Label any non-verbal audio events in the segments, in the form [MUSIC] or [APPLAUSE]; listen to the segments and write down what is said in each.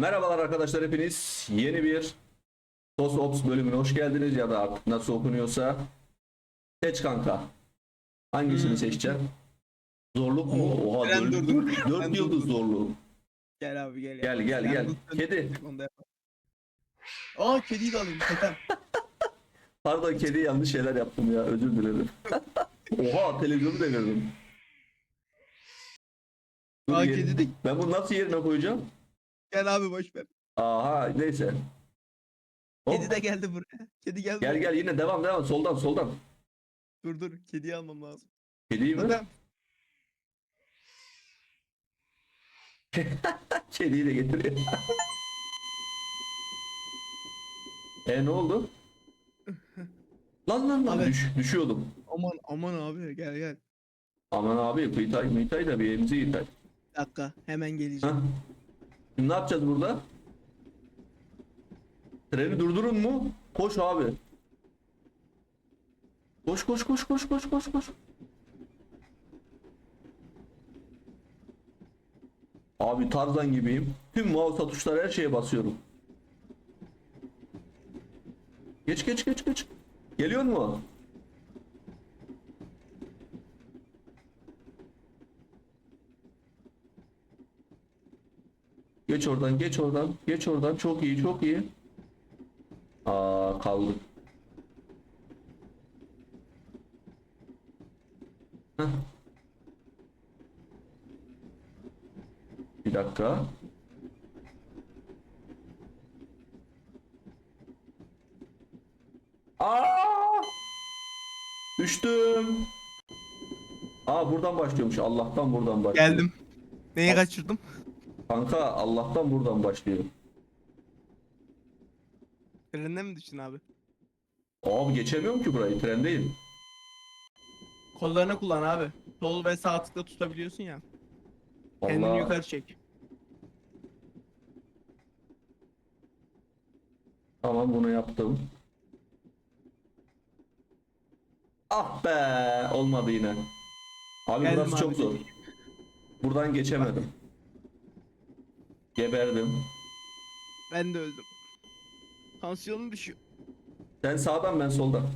Merhabalar arkadaşlar hepiniz. Yeni bir Tos Ops bölümüne hoş geldiniz ya da artık nasıl okunuyorsa. Seç kanka. Hangisini Hmm. seçeceksin? Zorluk mu? Oo, Oha 4, durdum. 4 Ben yıldız zorluğu. Gel abi gel. Gel, gel, gel. lütfen Kedi. Aa kediyi de alayım. [LAUGHS] Pardon kedi yanlış şeyler yaptım ya özür dilerim. [LAUGHS] Oha televizyonu devirdim. Aa kedi de. Ben bunu nasıl yerine koyacağım? Gel abi boş ver. Aha neyse. Hop. Kedi de geldi buraya. Kedi geldi. Gel gel yine devam devam soldan soldan. Dur dur. Kediyi almam lazım. Kediyi mi? Tetem. [LAUGHS] Kediyi de getiriyor. e ne oldu? Lan lan lan Abi. düş, düşüyordum. Aman aman abi gel gel. Aman abi kıytay mıytay da bir elimizi yıkay. Bir dakika hemen geleceğim. Hah. Şimdi ne yapacağız burada? Treni durdurun mu? Koş abi. Koş koş koş koş koş koş koş. Abi Tarzan gibiyim. Tüm mouse tuşlara her şeye basıyorum. Geç geç geç geç. Geliyor mu? Geç oradan, geç oradan, geç oradan. Çok iyi, çok iyi. Aa kaldı. Heh. Bir dakika. Aa! Düştüm. Aa buradan başlıyormuş. Allah'tan buradan başlıyor. Geldim. Neyi kaçırdım? Kanka Allah'tan buradan başlıyor. Trenden mi düştün abi? Abi geçemiyorum ki burayı. Trendeyim. Kollarını kullan abi. Sol ve sağ tıkla tutabiliyorsun ya. Kendini Vallahi yukarı çek. tamam bunu yaptım. Ah be olmadı yine. Abi Geldim burası çok abi. zor. Buradan geçemedim. Geberdim. Ben de öldüm. Tansiyonum düşüyor. Sen sağdan ben soldan.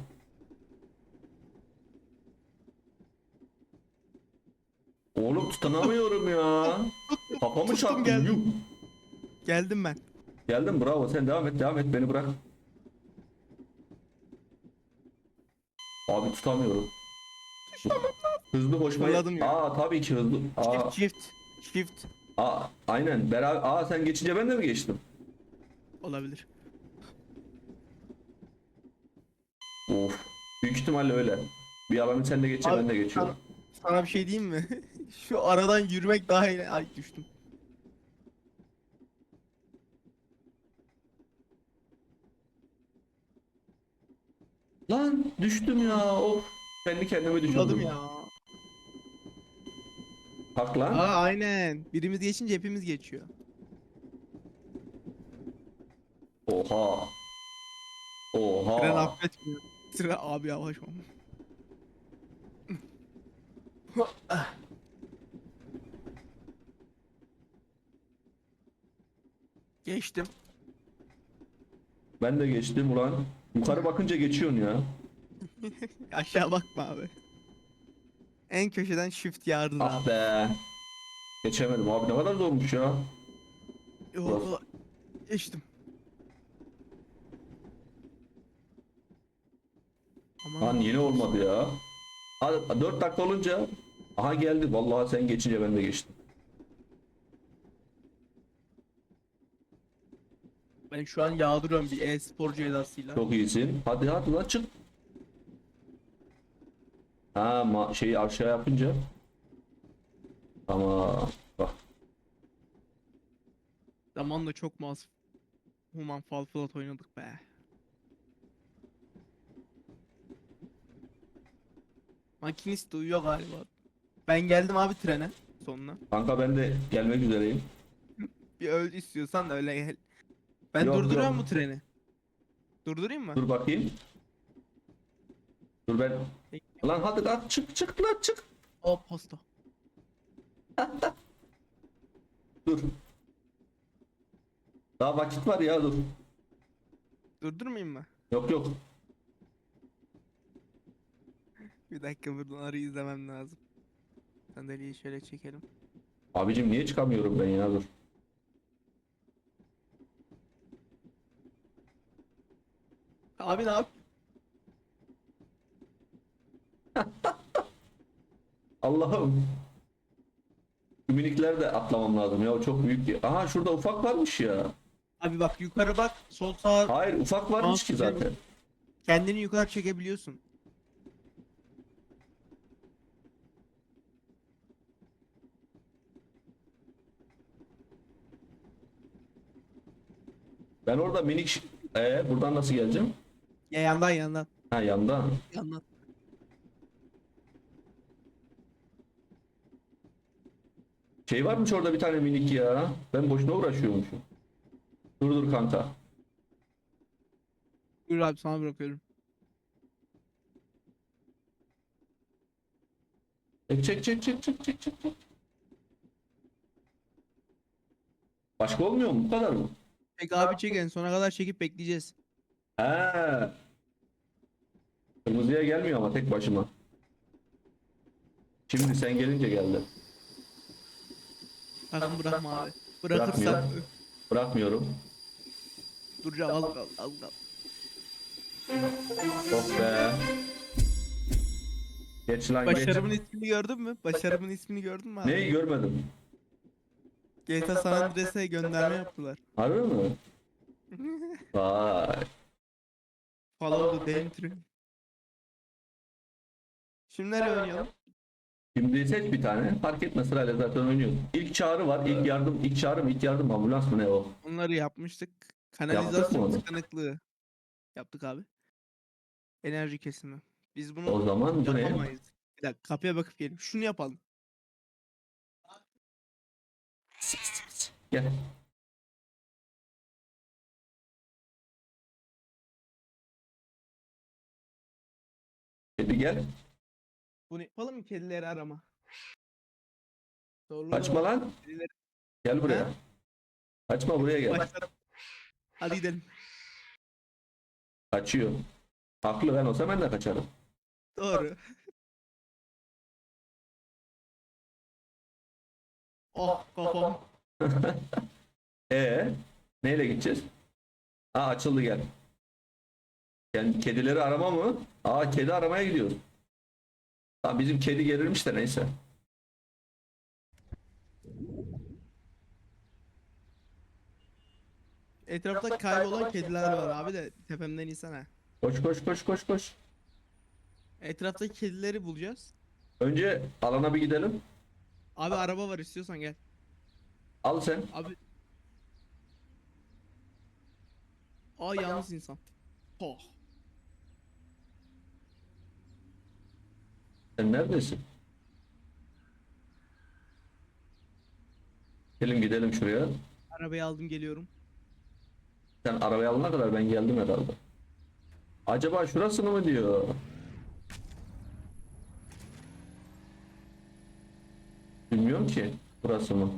Oğlum tutunamıyorum ya. [LAUGHS] Kafamı Tuttum, çarptım. geldim. yuh. Geldim ben. Geldim bravo sen devam et devam et beni bırak. Abi tutamıyorum. Hızlı koşmayı. Fırladım ya. Aa tabii ki hızlı. Aa, Shift shift. Shift. Aa aynen beraber. Aa sen geçince ben de mi geçtim? Olabilir. Of. Büyük ihtimalle öyle. Bir alanı sen de Abi, ben de geçiyorum. Sana bir şey diyeyim mi? [LAUGHS] Şu aradan yürümek daha iyi. Ay düştüm. Lan düştüm ya. Of. Kendi kendime düşürdüm. Fırladım ya. Bak lan. Aa aynen. Birimiz geçince hepimiz geçiyor. Oha. Oha. Tren affetmiyor. Tren abi yavaş ol. Geçtim. Ben de geçtim ulan. Yukarı bakınca geçiyorsun ya. [LAUGHS] Aşağı bakma abi. En köşeden shift yardın Ah abi. be. Geçemedim abi ne kadar zormuş ya. Yo, Geçtim. Aman Lan yine olmadı ya. Hadi 4 dakika olunca aha geldi. Vallahi sen geçince ben de geçtim. Ben şu an yağdırıyorum bir e-sporcu edasıyla. Çok iyisin. Hadi hadi lan çık. Ha ma şeyi aşağı yapınca. Ama bak Zamanla çok mas Human Fall Flat oynadık be. Makinist uyuyor galiba. Ben geldim abi trene sonuna. kanka ben de gelmek üzereyim. [LAUGHS] Bir öl istiyorsan da öyle gel. Ben Yok, durduruyorum yok. bu treni. Durdurayım mı? Dur bakayım. Dur ben. Lan hadi lan çık çık lan çık. Aa pasta. [LAUGHS] Dur. Daha vakit var ya dur. Durdurmayayım mı? Yok yok. Bir dakika buradan arıyı izlemem lazım. Sandalyeyi şöyle çekelim. Abicim niye çıkamıyorum ben ya dur. Abi ne yap? Allah'ım. Şu minikler de atlamam lazım ya o çok büyük ya. Aha şurada ufak varmış ya. Abi bak yukarı bak. Sol sağ Hayır ufak varmış ki Tamam, zaten. kendini yukarı çekebiliyorsun. Ben orada minik ee, buradan nasıl geleceğim? Ya yandan yandan. Ha yanda. Yandan. Şey varmış orada bir tane minik ya. Ben boşuna uğraşıyormuşum. Dur dur kanka. Buyur abi sana bırakıyorum. Çek çek çek çek çek çek çek. çek. Başka olmuyor mu? Bu kadar mı? Çek abi çek en sona kadar çekip bekleyeceğiz. He. Kırmızıya gelmiyor ama tek başıma. Şimdi sen gelince geldi. Sakın bırakma abi. Bırakırsam Bırakmıyor. Bırakmıyorum. duracağım al kal al kal. Oh be. Geç lan geç. Başarımın ismini gördün mü? Başarımın ismini gördün mü abi? Neyi görmedim. GTA San Andreas'a gönderme yaptılar. Harbi mi? [LAUGHS] Vay. Follow the entry. Şimdi nereye oynayalım? Şimdi seç bir tane. Fark etme sırayla zaten oynuyoruz. İlk çağrı var. İlk yardım, ilk çağrı mı? İlk yardım ambulans mı ne o? Onları yapmıştık. mı Kanalizasyon onu? tıkanıklığı. Yaptık abi. Enerji kesimi. Biz bunu O zaman bu ne? yapamayız. Bir dakika kapıya bakıp gelin. Şunu yapalım. Gel. Hadi gel. Bunu yapalım mı kedileri arama? Zorlu Kaçma lan. Kedileri Gel buraya. Ha? Kaçma buraya gel. başlarım. Hadi gidelim. Kaçıyor. Haklı ben olsam ben de kaçarım. Doğru. [LAUGHS] oh kafam. [LAUGHS] Ee, neyle gideceğiz? Aa açıldı gel. Yani kedileri arama mı? Aa kedi aramaya gidiyoruz. Aa, bizim kedi gerilmiş de neyse. Etrafta kaybolan kediler var abi de tepemden insana. Koş koş koş koş koş. Etraftaki kedileri bulacağız. Önce alana bir gidelim. Abi araba var istiyorsan gel. Al sen. Abi. Aa yalnız insan. Oh. Sen neredesin? Gelin gidelim şuraya. Arabayı aldım geliyorum. Sen arabayı alana kadar ben geldim herhalde. Acaba şurasını mı diyor? Bilmiyorum ki burası mı?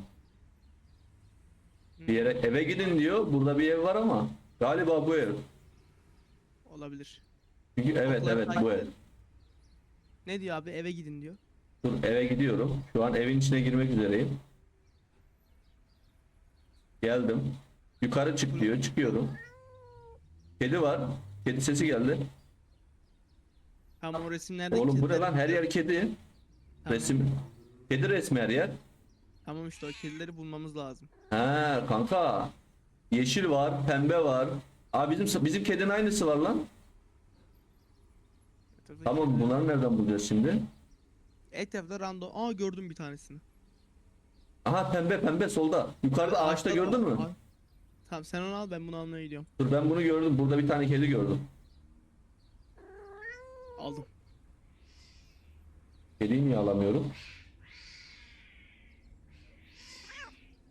Bir yere eve gidin diyor. Burada bir ev var ama galiba bu ev. Olabilir. Çünkü evet evet bu ev. Ne diyor abi eve gidin diyor. Dur eve gidiyorum. Şu an evin içine girmek üzereyim. Geldim. Yukarı çık diyor. Çıkıyorum. Kedi var. Kedi sesi geldi. Tamam o resimlerde Oğlum bu ne lan? Her yer kedi. Tamam. Resim. Kedi resmi her yer. Tamam işte o kedileri bulmamız lazım. Ha kanka. Yeşil var, pembe var. Aa bizim bizim kedinin aynısı var lan. Tamam bunları nereden bulacağız şimdi? Etrafta random. Aa gördüm bir tanesini. Aha pembe pembe solda. Yukarıda ağaçta gördün mü? Abi, Tamam sen onu al ben bunu almaya gidiyorum. Dur ben bunu gördüm. Burada bir tane kedi gördüm. Aldım. Kediyi niye alamıyorum?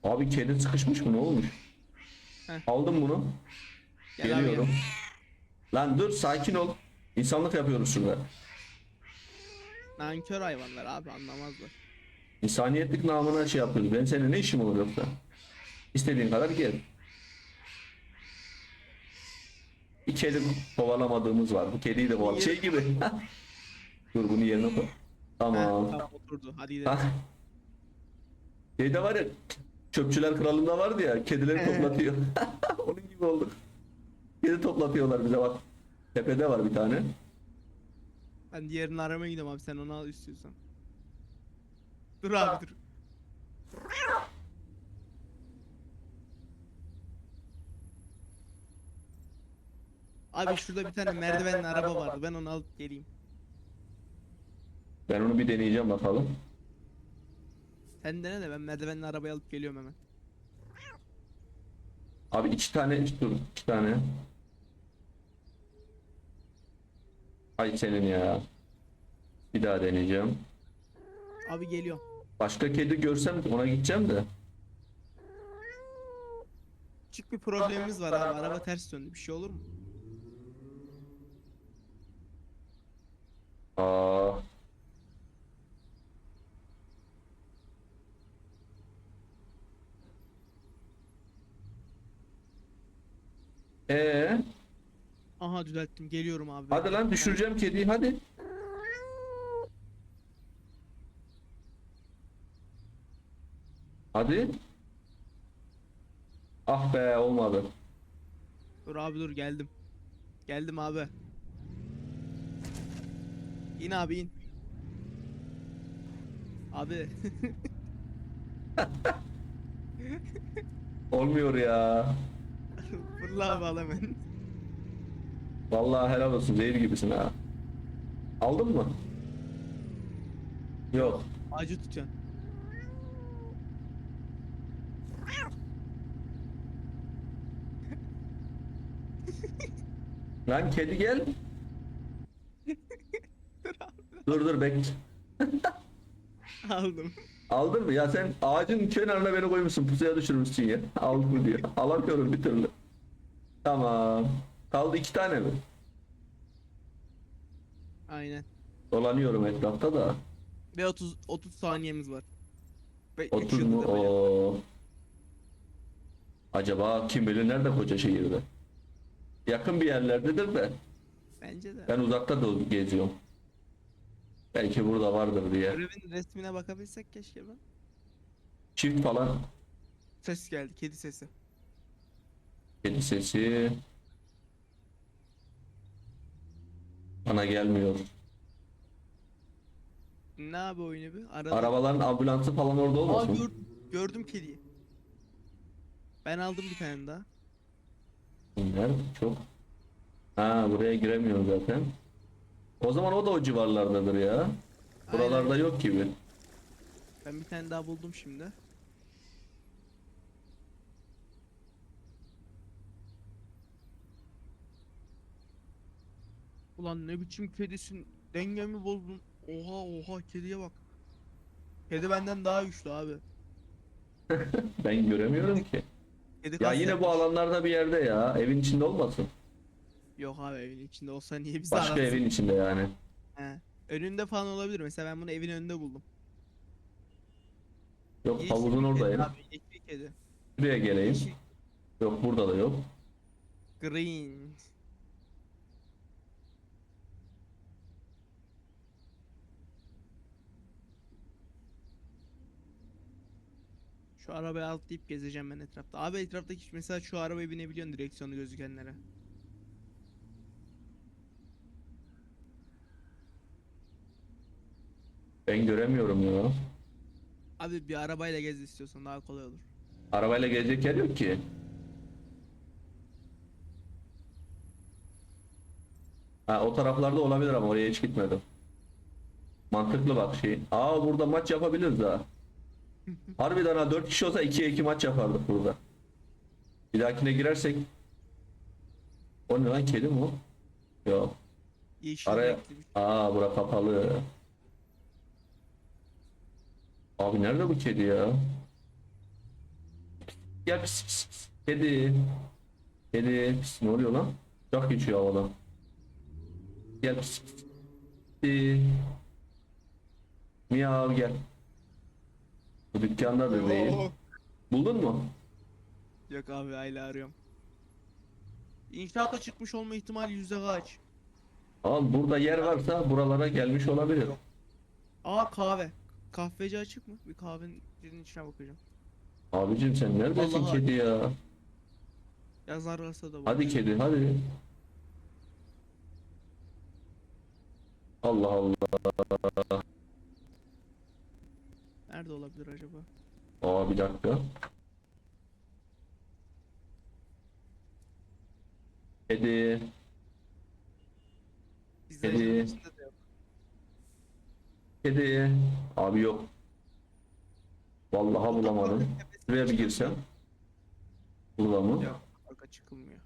Abi kedi sıkışmış mı ne olmuş? Heh. Aldım bunu. Gel abi, Geliyorum. gel. Lan dur sakin ol. İnsanlık yapıyoruz şurada. Nankör hayvanlar abi anlamazlar. İnsaniyetlik namına şey yapıyoruz. Ben seninle ne işim olur yoksa? İstediğin kadar gel. Bir kedi kovalamadığımız var. Bu kediyi de koval. Şey gibi. [LAUGHS] Dur bunu yerine koy. Tamam. tamam oturdu. Hadi gidelim. Şeyde var ya Çöpçüler Kralı'nda vardı ya kedileri toplatıyor. [LAUGHS] Onun gibi olduk. Kedi toplatıyorlar bize bak. Tepede var bir tane. Ben diğerini aramaya gidiyorum abi sen onu al istiyorsan. Dur abi dur. Abi şurada bir tane merdivenli araba vardı. Ben onu alıp geleyim. Ben onu bir deneyeceğim bakalım. Sen dene de ben merdivenli arabayı alıp geliyorum hemen. Abi iki tane dur iki tane. Ay senin ya. Bir daha deneyeceğim. Abi geliyorum. Başka kedi görsem ona gideceğim de. Küçük bir problemimiz var abi. Araba ters döndü. Bir şey olur mu? Aa. Ee, Aha düzelttim. Geliyorum abi. hadi lan düşüreceğim kediyi hadi. Hadi. Ah be olmadı. Dur abi dur geldim. Geldim abi. İn abi in. Abi Olmuyor ya. [LAUGHS] fırla abi al hemen. Vallahi helal olsun zehir gibisin ha. Aldın mı? Yok. Ağacı tutacaksın. Lan kedi gel. dur dur bekle. Aldım. Aldın mı? Ya sen ağacın kenarına beni koymuşsun pusuya düşürmüşsün ya. Aldım diyor. Alamıyorum bir türlü. Tamam. Kaldı iki tane mi? Aynen. Dolanıyorum etrafta da. Ve 30 30 saniyemiz var. Ve 30 üç mu? Oo. Acaba kim bilir nerede koca şehirde? Yakın bir yerlerdedir de. Bence de. Ben uzakta da geziyorum. Belki burada vardır diye. Görevin resmine bakabilsek keşke ben. Çift falan Ses geldi. Kedi sesi. kedi sesi. Bana gelmiyor. Ne abi oyunu bir? Arada. Arabaların ambulansı falan orada Aa olmasın? gördüm. Gördüm kediyi. Ben aldım bir tane daha. Nerede? Çok. Ha buraya giremiyor zaten. O zaman o da o civarlardadır ya. Buralarda yok gibi. Ben bir tane daha buldum şimdi. Ulan ne biçim kedisin? Dengemi bozdun. Oha oha kediye bak. Kedi benden daha güçlü abi. [LAUGHS] Ben göremiyorum ki. Kedi Ya yine bu alanlarda bir yerde ya. Evin içinde olmasın. Yok abi evin içinde olsa niye bizi Başka ararsın? evin içinde yani. He. Önünde falan olabilir. Mesela ben bunu evin önünde buldum. Yok Yeşil havuzun kedi oradayım. Abi, yeşil kedi. Buraya geleyim. Yeşil. Yok burada da yok. Green. Şu arabaya atlayıp gezeceğim ben etrafta. Abi etraftaki mesela şu arabaya binebiliyorsun direksiyonu gözükenlere. Ben göremiyorum ya. Abi bir arabayla gez istiyorsan daha kolay olur. Arabayla gezecek yer yok ki. Ha o taraflarda olabilir ama oraya hiç gitmedim. Mantıklı bak şey. Aa burada maç yapabiliriz ha. Harbiden ha 4 kişi olsa 2'ye 2 maç yapardık burada. Bir dahakine girersek. O ne lan kedi mi o? Yok. Yeşil Araya- renkli bir- Aa bura kapalı. Abi nerede bu kedi ya? Gel pis pis pis. Kedi. Kedi pis ne oluyor lan? Çok geçiyor havadan. Gel pis pis. Kedi. Miyav gel. Bu dükkanda da değil. Oo. Buldun mu? Yok abi aile arıyorum. İnşaata çıkmış olma ihtimali yüzde kaç? Al burada yer varsa buralara gelmiş olabilir. Yok. Aa kahve. Kahveci açık mı? Bir kahvenin içine bakacağım. Abicim sen neredesin Vallahi- kedi ya? Yazar varsa da var. Hadi kedi hadi. Allah Allah. Nerede olabilir acaba? Aa bir dakika. Kedi. İzleyicilerin Kedi. içinde de yok. Kedi. Abi yok. Vallahi bulamadım. Şuraya bir girsem. Burada mı? Yok. Arka çıkılmıyor.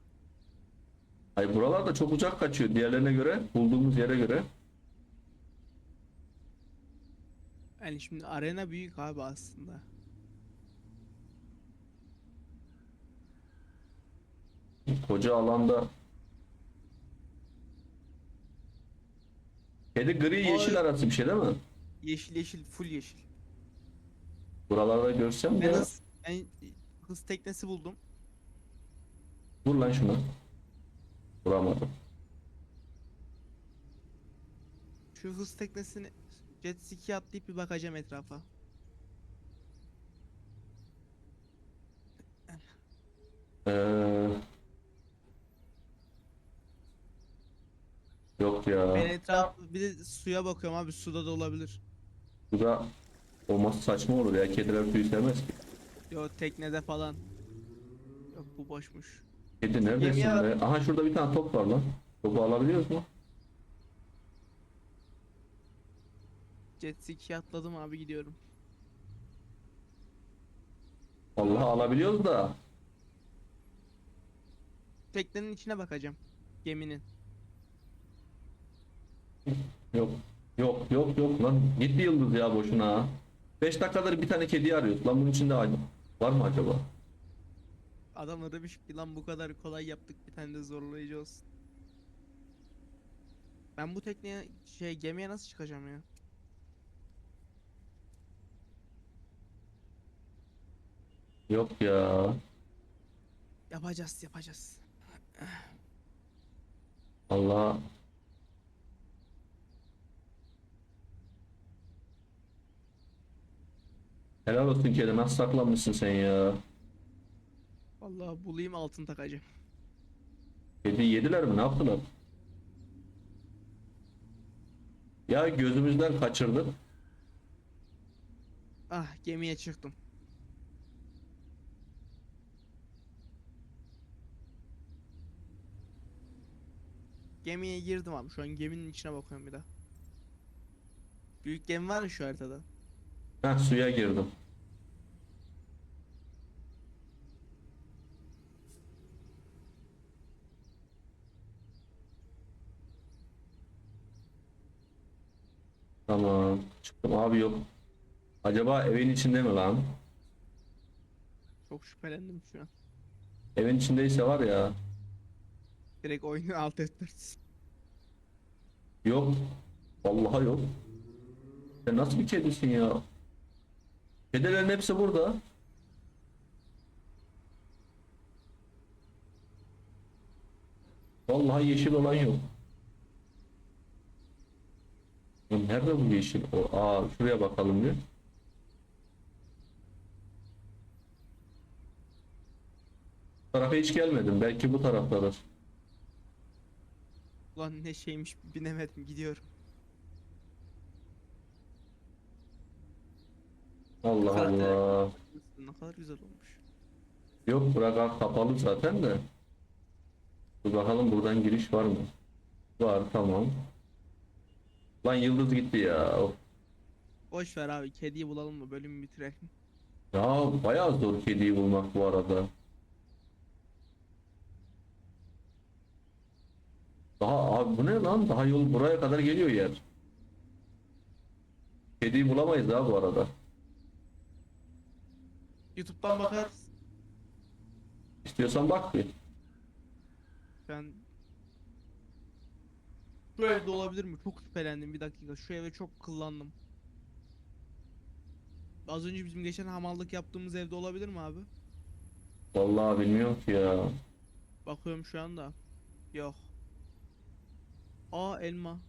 Ay buralar da çok uzak kaçıyor diğerlerine göre, bulduğumuz yere göre. Yani şimdi arena büyük abi aslında. Koca alanda. Kedi gri yeşil Ay. arası bir şey değil mi? Yeşil yeşil full yeşil. Buralarda görsem Ben ya. hız, ben hız teknesi buldum. Vur lan şunu. Vuramadım. Şu hız teknesini jet ski atlayıp bir bakacağım etrafa. Ee... Yok ya. Ben etrafı bir de suya bakıyorum abi suda da olabilir. Burada olması saçma olur ya. Kediler suyu sevmez ki. Yo teknede falan. Yok bu boşmuş. Kedi neredesin Gemiye be? Aha şurada bir tane top var lan. Topu alabiliyoruz mu? Jet ski atladım abi gidiyorum. Allah alabiliyoruz da. Teknenin içine bakacağım. Geminin. Yok. Yok yok yok lan. Gitti yıldız ya boşuna. 5 dakikadır bir tane kedi arıyoruz. Lan bunun içinde aynı. Var mı acaba? Adam da demiş ki lan bu kadar kolay yaptık bir tane de zorlayıcı olsun. Ben bu tekneye şey gemiye nasıl çıkacağım ya? Yok ya. Yapacağız yapacağız. Allah. Helal olsun kedi. Nasıl saklanmışsın sen ya? Vallahi bulayım altın takacağım. Kedi yediler mi? Ne yaptılar? Ya gözümüzden kaçırdık. Ah gemiye çıktım. Gemiye girdim abi. Şu an geminin içine bakıyorum bir daha. Büyük gemi var ya şu haritada. Heh suya girdim. Tamam. Çıktım abi yok. Acaba evin içinde mi lan? Çok şüphelendim şu an. Evin içindeyse var ya. Direkt oyunu [LAUGHS] alt F4. Yok. Vallahi yok. Sen nasıl bir kedisin ya? Kedilerin hepsi burada. Vallahi yeşil olan yok. Ya Nerede bu yeşil? O, aa şuraya bakalım bir. Bu tarafa hiç gelmedim. Belki bu taraftadır. Ulan ne şeymiş binemedim gidiyorum. Allah Allah. Ne kadar güzel olmuş. Yok bırak kapalı zaten de. Dur bakalım buradan giriş var mı? Var tamam. Lan yıldız gitti ya. Of. Boş ver abi kediyi bulalım mı bölümü bitirelim. Ya bayağı zor kediyi bulmak bu arada. Daha abi bu ne lan? Daha yol buraya kadar geliyor yer. Kediyi bulamayız daha bu arada. Youtube'dan bakarız. İstiyorsan bak bir. Ben Şu evde olabilir mi? Çok şüphelendim bir dakika. Şu eve çok kıllandım. Az önce bizim geçen hamallık yaptığımız evde olabilir mi abi? Vallahi bilmiyorum ki ya. Bakıyorum şu anda. Yok. Aa elma.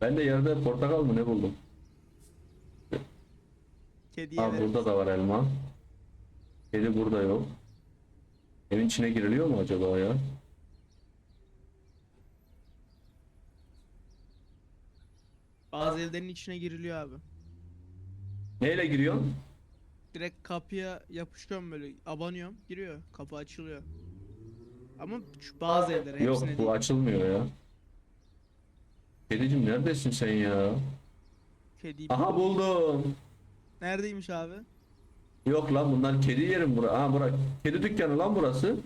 Ben de yerde portakal mı ne buldum? Kediye ver. burada da var elma. Kedi burada yok. Evin içine giriliyor mu acaba ya? Bazı evlerin içine giriliyor abi. Neyle giriyorsun? Direkt kapıya yapışıyorum böyle. Abanıyorum. Giriyor. Kapı açılıyor. Ama şu bazı evlere Yok hepsine bu değil. açılmıyor ya. Kedicim neredesin sen ya? Kedi. Aha buldum. Neredeymiş abi? Yok lan bunlar kedi yerim bura. Aha bura kedi dükkanı lan burası.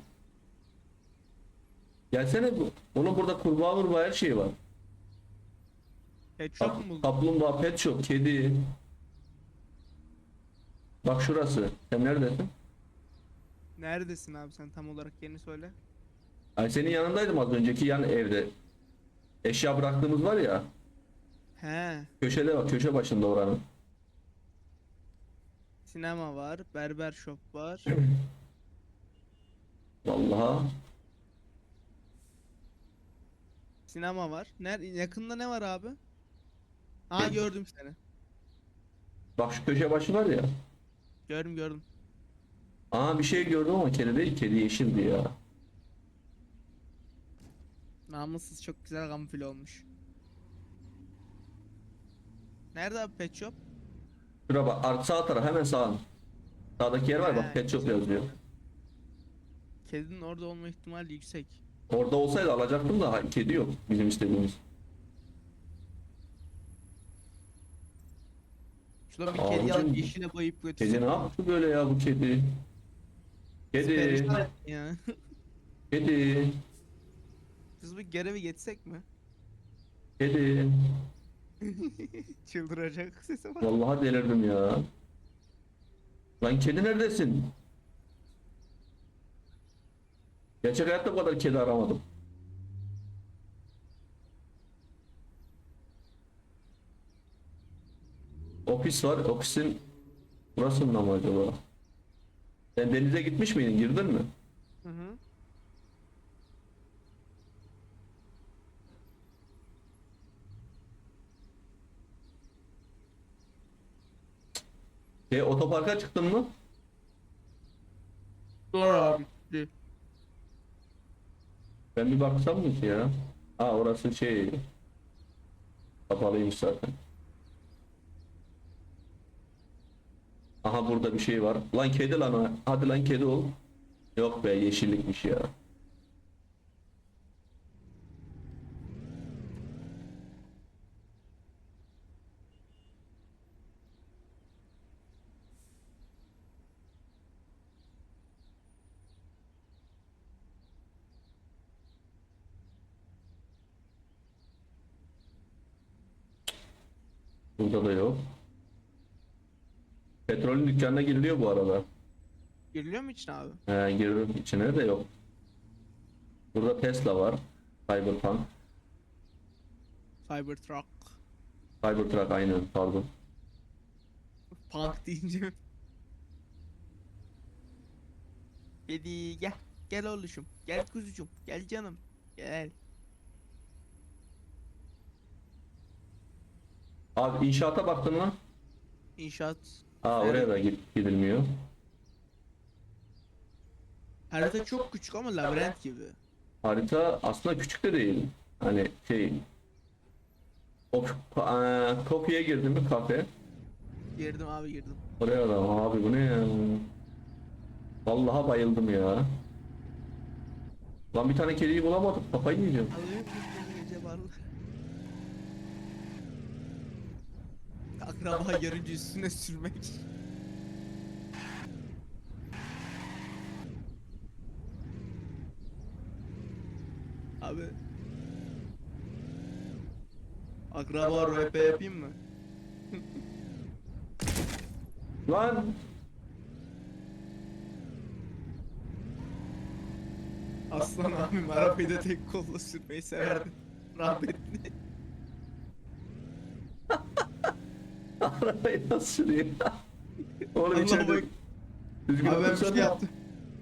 Gelsene bu. Oğlum burada kurbağa murbağa her şey var. Pet shop Kap- mu buldun? kaplumbağa, pet shop, kedi. Bak şurası. Sen neredesin? Neredesin abi sen tam olarak yerini söyle. Ay senin yanındaydım az önceki yan evde. Eşya bıraktığımız var ya. He. Köşede bak köşe başında oranın. Sinema var. Berber shop var. [CLEARS THROAT] Vallahi. Sinema var. Ner yakında ne var abi? Ha [CLEARS THROAT] gördüm seni. Bak şu köşe başı var ya. Gördüm gördüm. Aa bir şey gördüm ama kedi değil. Kedi yeşildi ya. Namussuz çok güzel kamufle olmuş. Nerede abi pet shop? Şura bak ar- sağ taraf hemen sağ. Sağdaki yer var He, bak pet shop yazıyor. Kedinin orada olma ihtimali yüksek. Orada olsaydı alacaktım da kedi yok bizim istediğimiz. Şuradan bir Abicim, kedi alıp yeşile boyayıp götürsün. Kedi ne yaptı böyle ya bu kedi? Kedi, Perişan ya. [LAUGHS] kedi, Biz bu görevi geçsek mi? kedi. [LAUGHS] Çıldıracak sesi var. Vallahi delirdim ya. Lan kedi neredesin? Gerçek hayatta bu kadar kedi aramadım. Ofis var. Ofisin burasında mı acaba? Sen denize gitmiş miydin? Girdin mi? Hı hı. Şey, otoparka çıktın mı? Doğru abi. gitti. Ben bir baksam mı ki ya? Ha orası şey kapalıymış zaten. Aha burada bir şey var. Lan kedi lan o. Hadi lan kedi ol. Yok be yeşillikmiş ya. Burada da yok. Petrolün dükkanına giriliyor bu arada. Giriliyor mu içine abi? He, girdim içine de yok. Burada Tesla var. Cyberpunk. Cybertruck. Cybertruck aynen pardon. Punk deyince. Kedi gel. Gel oğluşum. Gel kuzucum. Gel canım. Gel. Abi inşaata baktın mı? İnşaat. Aa oraya da git- gidilmiyor. Harita çok küçük ama labirent gibi. Harita aslında küçük de değil. Hani şey o eee, Coffee'ye girdim mi kafe? Girdim abi girdim. Oraya da abi bu ne ya? Vallahi bayıldım ya. Lan bir tane kediyi bulamadım. Kafayı yiyeceğim. Alıyorum bir gece varlı. Akraba görünce üstüne sürmek. Abi. Akraba RP yapayım mı? [LAUGHS] Lan Aslan abim arabayı da tek kolla sürmeyi severdi. Rahmetli. arabayı nasıl sürüyor? [LAUGHS] Oğlum içeride. Düzgün Abi ben bir şey yaptım.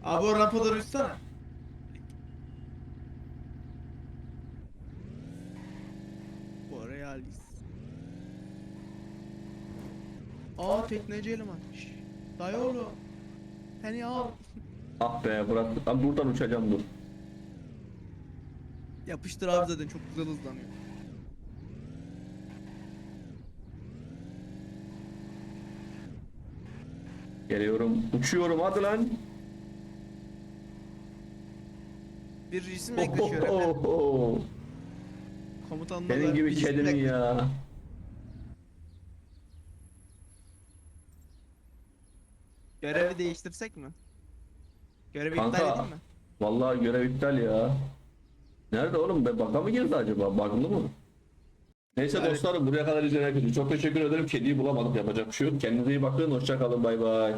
Abi o rampadan uçsana. Borealis. Aa tekneci eleman. Şşş, Dayı oğlu. Seni al. Ah be Burak. Ben buradan uçacağım dur. Yapıştır abi zaten çok güzel hızlanıyor. Geliyorum. Uçuyorum hadi lan. Bir Oh, ekleşiyor efendim. oh, oh. Senin da gibi ekle- ya. Görevi değiştirsek mi? Görevi Kanka. iptal edeyim mi? Vallahi görev iptal ya. Nerede oğlum? Be baka mı girdi acaba? Bug'lı mı? Neyse Evet. dostlarım buraya kadar izleyen herkese çok teşekkür ederim. Kediyi bulamadık yapacak bir şey yok. Kendinize iyi bakın. Hoşça kalın. Bay bay.